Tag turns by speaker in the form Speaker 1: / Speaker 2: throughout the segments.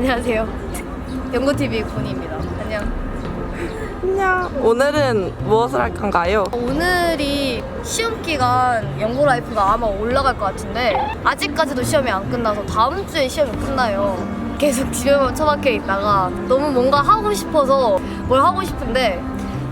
Speaker 1: 안녕하세요. 연구TV 군입니다. 안녕.
Speaker 2: 안녕. 오늘은 무엇을 할 건가요?
Speaker 1: 오늘이 시험 기간 연구 라이프가 아마 올라갈 것 같은데 아직까지도 시험이 안 끝나서 다음 주에 시험이 끝나요. 계속 집에만 처박혀 있다가 너무 뭔가 하고 싶어서 뭘 하고 싶은데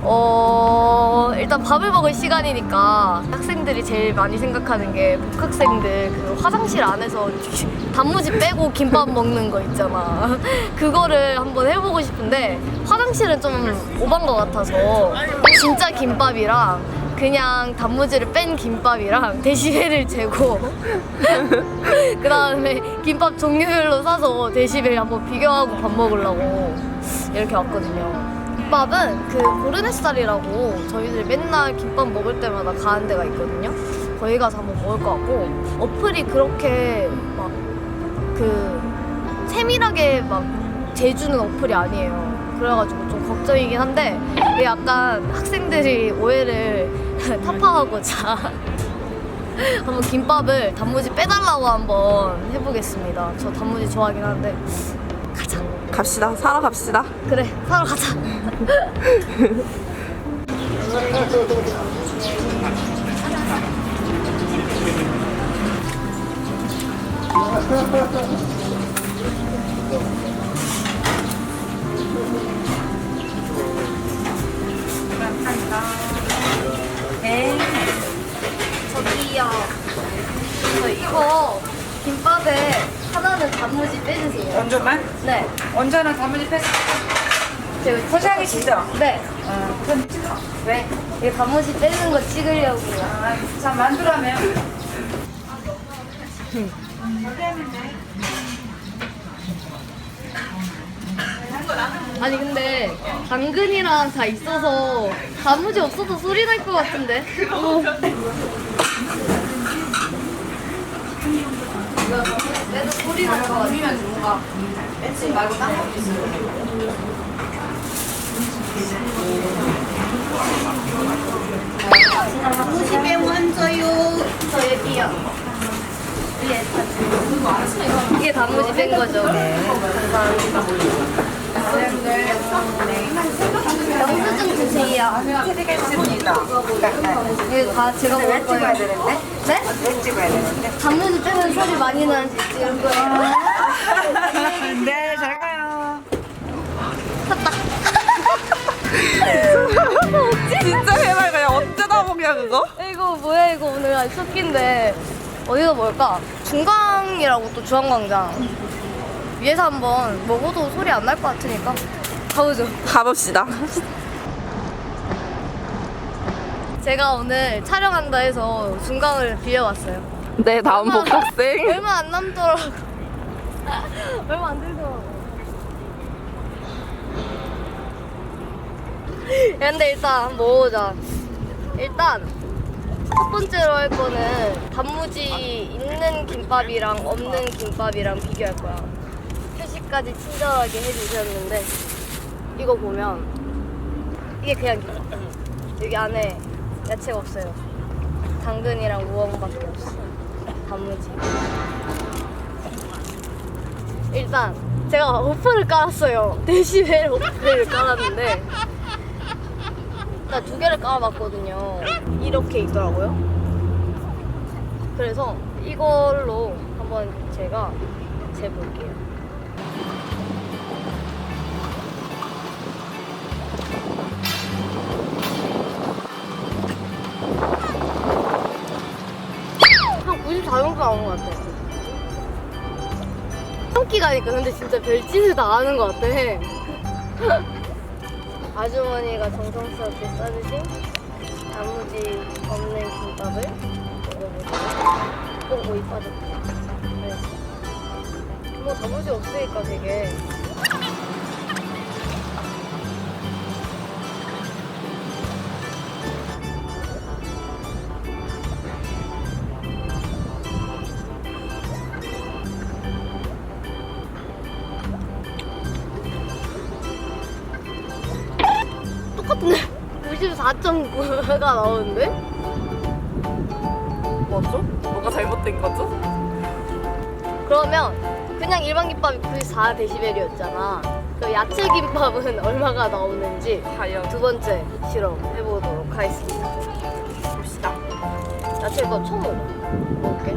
Speaker 1: 어 일단 밥을 먹을 시간이니까 학생들이 제일 많이 생각하는 게 복학생들 그 화장실 안에서 단무지 빼고 김밥 먹는 거 있잖아 그거를 한번 해보고 싶은데 화장실은 좀 오반 것 같아서 진짜 김밥이랑 그냥 단무지를 뺀 김밥이랑 데시벨을 재고 그 다음에 김밥 종류별로 사서 데시벨 한번 비교하고 밥 먹으려고 이렇게 왔거든요. 김밥은 그 고르네살이라고 저희들 맨날 김밥 먹을 때마다 가는 데가 있거든요. 거기 가서 한번 먹을 것 같고 어플이 그렇게 막 그 세밀하게 막 재주는 어플이 아니에요. 그래가지고 좀 걱정이긴 한데 이게 약간 학생들이 오해를 타파하고자 한번 김밥을 단무지 빼달라고 한번 해보겠습니다. 저 단무지 좋아하긴 하는데.
Speaker 2: 갑시다. 사러 갑시다.
Speaker 1: 그래 사러 가자. 네. 저기요. 저 이거 단무지 빼주세요.
Speaker 3: 원조만?
Speaker 1: 네.
Speaker 3: 원조는 단무지 패스
Speaker 1: 제가
Speaker 3: 포장이시죠?
Speaker 1: 네.
Speaker 3: 어, 그럼 찍어.
Speaker 1: 왜? 이 단무지 빼는 거 찍으려고요.
Speaker 3: 아, 자, 만두라면.
Speaker 1: 아니 근데 당근이랑 다 있어서 단무지 없어도 소리 날 것 같은데. 오. 내도 소리 날것 같아.
Speaker 3: 뭔가 엣지 말고 딴거 있어요.
Speaker 1: 단무지 빼면 줘요. 저 여기요. 이게 단무지 뺀 거죠. 영수증 주세요.
Speaker 3: 엣지입니다.
Speaker 1: 이거 다 제가 먹을
Speaker 3: 왜 찍어야
Speaker 1: 거예요.
Speaker 3: 되는데?
Speaker 1: 네?
Speaker 3: 왜 찍어야 되는데?
Speaker 1: 단무지 빼면 소리 많이 나는지 찍을 거예요.
Speaker 3: 네, 잘 가요.
Speaker 2: 진짜 해맑아요. 언제 다 먹냐 그거?
Speaker 1: 이거 뭐야 이거 오늘 아주 쇼끼인데 어디가 뭘까? 중광이라고 또 중앙광장 위에서 한번 먹어도 소리 안 날 것 같으니까 가보죠.
Speaker 2: 가봅시다.
Speaker 1: 제가 오늘 촬영한다 해서 중광을 빌려왔어요.
Speaker 2: 네, 다음 복학생.
Speaker 1: 얼마 안 남더라고. 얼마 안 되더라고. 야, 근데 일단 먹어보자. 일단 첫 번째로 할 거는 단무지 있는 김밥이랑 없는 김밥이랑 비교할 거야. 표시까지 친절하게 해주셨는데 이거 보면 이게 그냥 김밥. 여기 안에 야채가 없어요. 당근이랑 우엉밖에 없어. 단무지. 일단 제가 오프를 깔았어요. 데시벨 오프를 깔았는데 일단 두 개를 깔아봤거든요. 이렇게 있더라고요. 그래서 이걸로 한번 제가 재볼게요. 94정도 나온 것 같아요. 함께 가니까 근데 진짜 별짓을 다 하는 것 같아. 아주머니가 정성스럽게 싸주신 단무지 없는 김밥을 먹어보세요. 오, 오이 빠졌다. 네. 뭐 단무지 없으니까 되게 94.9가 나오는데?
Speaker 2: 뭐죠? 뭐가 잘못된 거죠?
Speaker 1: 그러면 그냥 일반 김밥이 94데시벨이었잖아. 그 야채 김밥은 얼마가 나오는지
Speaker 2: 과연
Speaker 1: 두 번째 실험 해보도록 하겠습니다.
Speaker 2: 봅시다.
Speaker 1: 야채 이거 처음 먹어. 먹을게.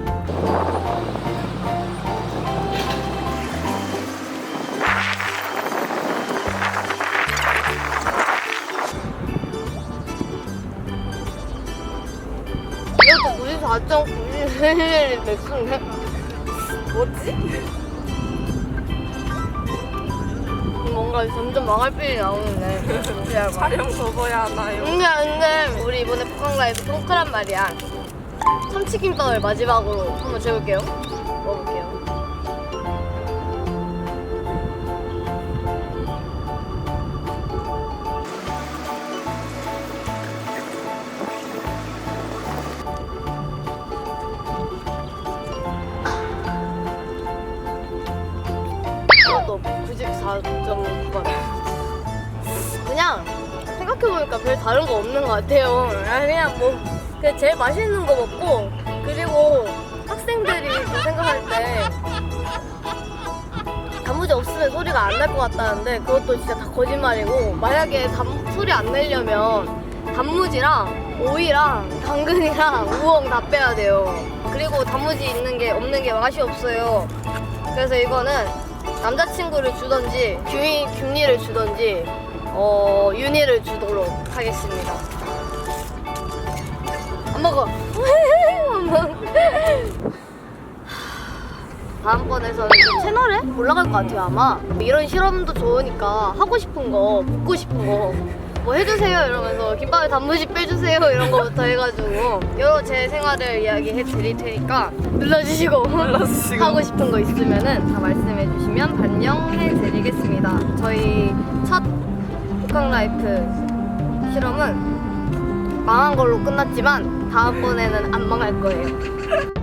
Speaker 1: 이것도 94.91 맥주인데?
Speaker 2: 뭐지?
Speaker 1: 뭔가 점점 망할 필이 나오는데.
Speaker 2: 촬영 접어야 하나요?
Speaker 1: 근데 근데 우리 이번에 북한 라이브 통크란 말이야. 참치김밥을 마지막으로 한번 재볼게요. 94.9번. 그냥 생각해보니까 별 다른 거 없는 것 같아요. 아, 그냥 뭐 그냥 제일 맛있는 거 먹고 그리고 학생들이 그 생각할 때 단무지 없으면 소리가 안 날 것 같다는데 그것도 진짜 다 거짓말이고 만약에 단, 소리 안 내려면 단무지랑 오이랑 당근이랑 우엉 다 빼야 돼요. 그리고 단무지 있는 게 없는 게 맛이 없어요. 그래서 이거는 남자친구를 주던지 균이, 균이를 주던지 어, 윤희를 주도록 하겠습니다. 안 먹어. 안 먹어. 다음번에서는 좀 채널에 올라갈 것 같아요 아마 이런 실험도 좋으니까 하고 싶은 거 묻고 싶은 거 뭐 해주세요 이러면서 김밥에 단무지 빼주세요 이런 거부터 해가지고 여러 제 생활을 이야기해 드릴 테니까 눌러주시고
Speaker 2: 눌러주시고.
Speaker 1: 하고 싶은 거 있으면은 다 말씀해 주시면 반영해 드리겠습니다 저희 첫 북한 라이프 실험은 망한 걸로 끝났지만 다음번에는 안 망할 거예요